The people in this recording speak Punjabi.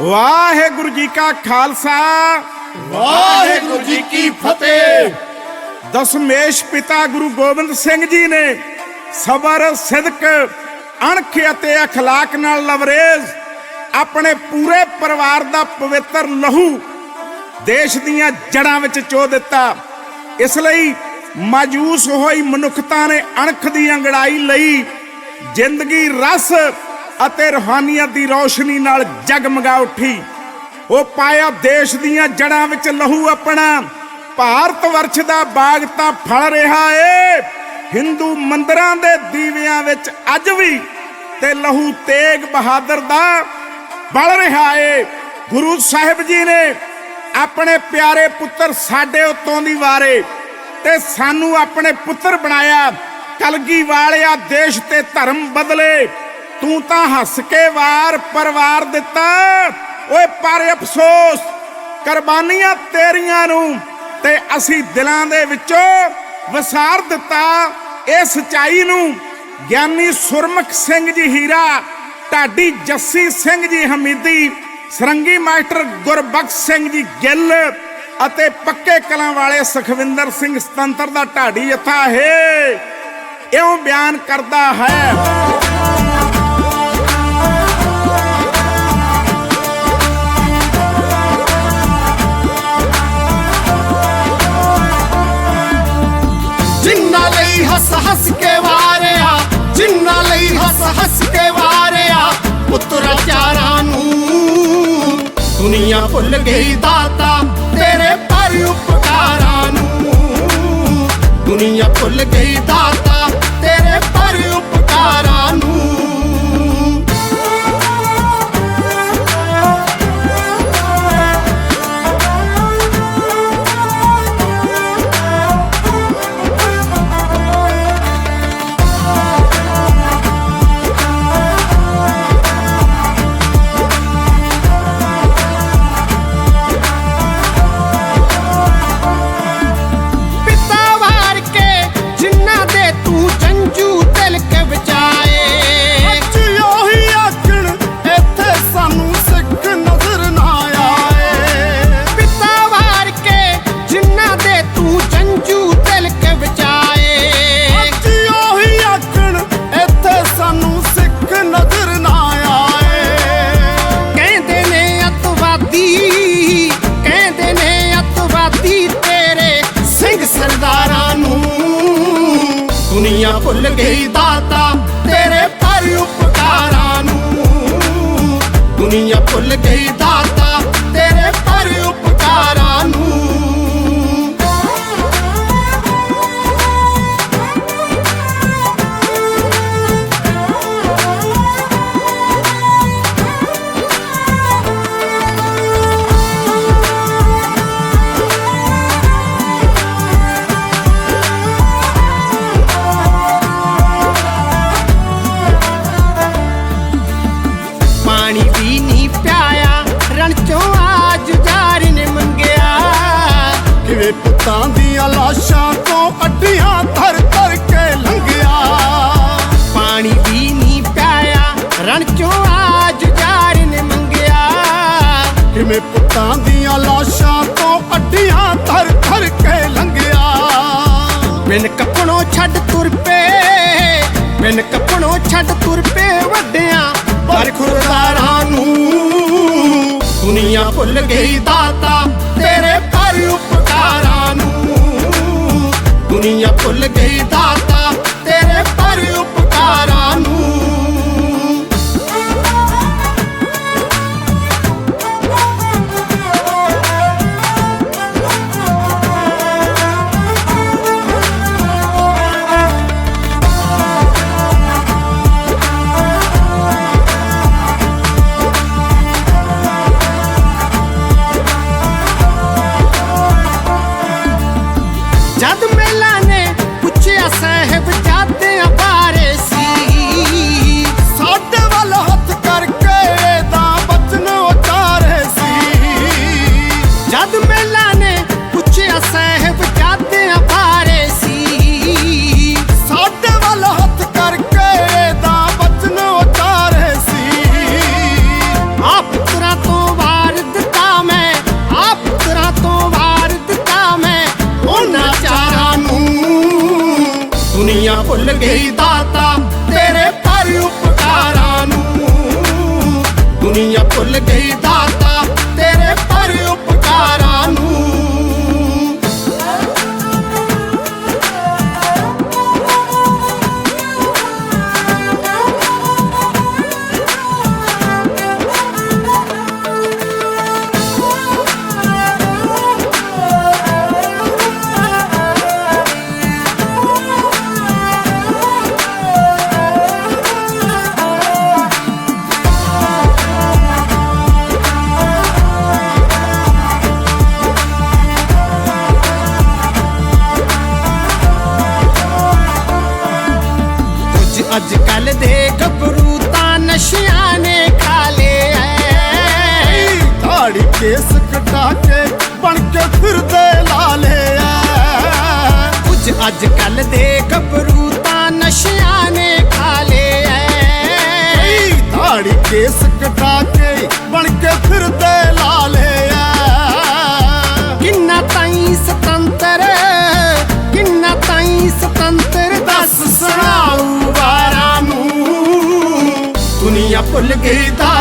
ਵਾਹਿਗੁਰੂ ਜੀ ਕਾ ਖਾਲਸਾ। ਵਾਹਿਗੁਰੂ ਜੀ ਕੀ ਫਤਿਹ। ਦਸਮੇਸ਼ ਪਿਤਾ ਗੁਰੂ ਗੋਬਿੰਦ ਸਿੰਘ ਜੀ ਨੇ ਸਬਰ ਸਿਦਕ ਅਣਖ ਅਤੇ ਅਖਲਾਕ ਨਾਲ ਲਵਰੇਜ਼ ਆਪਣੇ ਪੂਰੇ ਪਰਿਵਾਰ ਦਾ ਪਵਿੱਤਰ ਲਹੂ ਦੇਸ਼ ਦੀਆਂ ਜੜਾਂ ਵਿੱਚ ਚੋ ਦਿੱਤਾ। ਇਸ ਲਈ ਮਾਯੂਸ ਹੋਈ ਮਨੁੱਖਤਾ ਨੇ ਅਣਖ ਦੀ ਅੰਗੜਾਈ ਲਈ ਜ਼ਿੰਦਗੀ ਰਸ ਅਤੇ ਰੂਹਾਨੀਅਤ ਦੀ ਰੌਸ਼ਨੀ ਨਾਲ ਜਗਮਗਾ ਉੱਠੀ। ਉਹ ਪਾਇਆ ਦੇਸ਼ ਦੀਆਂ ਜੜਾਂ ਵਿੱਚ ਲਹੂ ਆਪਣਾ। ਭਾਰਤ ਵਰਸ਼ ਦਾ ਬਾਗ ਤਾਂ ਫਲ ਰਿਹਾ ਏ। ਹਿੰਦੂ ਮੰਦਰਾਂ ਦੇ ਦੀਵਿਆਂ ਵਿੱਚ ਅੱਜ ਵੀ ਤੇ ਲਹੂ ਤੇਗ ਬਹਾਦਰ ਦਾ ਬਲ ਰਿਹਾ ਏ। ਗੁਰੂ ਸਾਹਿਬ ਜੀ ਨੇ ਆਪਣੇ ਪਿਆਰੇ ਪੁੱਤਰ ਸਾਡੇ ਉਤੋਂ ਦੀ ਵਾਰੇ ਤੇ ਸਾਨੂੰ ਆਪਣੇ ਪੁੱਤਰ ਬਣਾਇਆ। ਕਲਗੀ ਵਾਲਿਆ ਦੇਸ਼ ਤੇ ਧਰਮ ਬਦਲੇ। ਤੂੰ ਤਾਂ ਹੱਸ ਕੇ ਵਾਰ ਪਰਵਾਰ ਦਿੱਤਾ। ਓਏ ਪਰ ਅਫਸੋਸ, ਕੁਰਬਾਨੀਆਂ ਤੇਰੀਆਂ ਨੂੰ ਤੇ ਅਸੀਂ ਦਿਲਾਂ ਦੇ ਵਿੱਚੋਂ ਵਸਾਰ ਦਿੱਤਾ। ਇਹ ਸਚਾਈ ਨੂੰ ਗਿਆਨੀ ਸੁਰਮੁਖ ਸਿੰਘ ਜੀ ਹੀਰਾ, ਢਾਡੀ ਜੱਸੀ ਸਿੰਘ ਜੀ ਹਮੀਦੀ, ਸਰੰਗੀ ਮਾਸਟਰ ਗੁਰਬਖਸ਼ ਸਿੰਘ ਜੀ ਗਿੱਲ ਅਤੇ ਪੱਕੇ ਕਲਾਂ ਵਾਲੇ ਸੁਖਵਿੰਦਰ ਸਿੰਘ ਸੁਤੰਤਰ ਦਾ ਢਾਡੀ ਜਥਾ ਹੈ ਇਉਂ ਬਿਆਨ ਕਰਦਾ ਹੈ। ਲਈ ਹੱਸ ਹੱਸ ਕੇ ਵਾਰਿਆ, ਜਿੰਨਾ ਲਈ ਹੱਸ ਹੱਸ ਕੇ ਵਾਰਿਆ, ਪੁੱਤਰਾ ਚਾਰਾਂ ਨੂੰ। ਦੁਨੀਆ ਭੁੱਲ ਗਈ ਦਾਤਾ, ਤੇਰੇ ਪਰ ਉਪਕਾਰਾਂ ਨੂੰ। ਦੁਨੀਆ ਭੁੱਲ ਗਈ ਭੁੱਲ ਗਈ ਦਾਤਾ ਤੇਰੇ ਪਰ ਉਪਕਾਰਾਂ ਨੂੰ। ਦੁਨੀਆ ਭੁੱਲ ਗਈ ਦਾਤਾ ਕਿਵੇਂ ਪੁੱਤਾਂ ਦੀਆਂ ਲਾਸ਼ਾਂ ਤੋਂ ਅੱਡੀਆਂ ਧਰ ਧਰ ਕੇ ਲੰਘਿਆ। ਪਾਣੀ ਵੀ ਨਹੀਂ ਪਿਆਇਆ ਰਣ ਚੋਂ ਆਜ ਜਾਰੀ ਨੇ ਮੰਗਿਆ। ਕਿਵੇਂ ਪੁੱਤਾਂ ਦੀਆਂ ਲਾਸ਼ਾਂ ਤੋਂ ਅੱਡੀਆਂ ਧਰ ਧਰ ਕੇ ਲੰਘਿਆ। ਬਿਨ ਕੱਪਣੋਂ ਛੱਡ ਤੁਰ ਪਏ ਬਿਨ ਕੱਪਣੋਂ ਛੱਡ ਤੁਰ ਪਏ ਵੱਡਿਆਂ ਪਰ ਖੁਰਦਾਰਾਂ ਨੂੰ ਦੁਨੀਆ ਭੁੱਲ ਗਈ ਦਾਤਾ। ਦੁਨੀਆ ਭੁੱਲ ਗਈ ਦਾਤਾ। ਭੁੱਲ ਗਈ ਦਾਤਾ ਤੇਰੇ ਪਰ ਉਪਕਾਰਾਂ ਨੂੰ। ਦੁਨੀਆ ਭੁੱਲ ਗਈ ਅੱਜ ਕੱਲ ਦੇ ਗੱਭਰੂ ਤਾਂ ਨਸ਼ਿਆਂ ਨੇ ਖਾ ਲਿਆ ਐ ਦਾੜੀ ਕੇਸ ਕਟਾ ਕੇ ਬਣ ਕੇ ਫਿਰਦੇ ਲਾਲੇ ਐ ਕੁਝ ਅੱਜ ਕੱਲ ਦੇ ਗੱਭਰੂ ਤਾਂ ਨਸ਼ਿਆਂ ਨੇ ਖਾ ਲਿਆ ਐ ਦਾੜੀ ਕੇਸ ਕਟਾ ਕੇ ਬਣ ਕੇ ਫਿਰਦੇ ਲਾਲੇ ਦੱਸ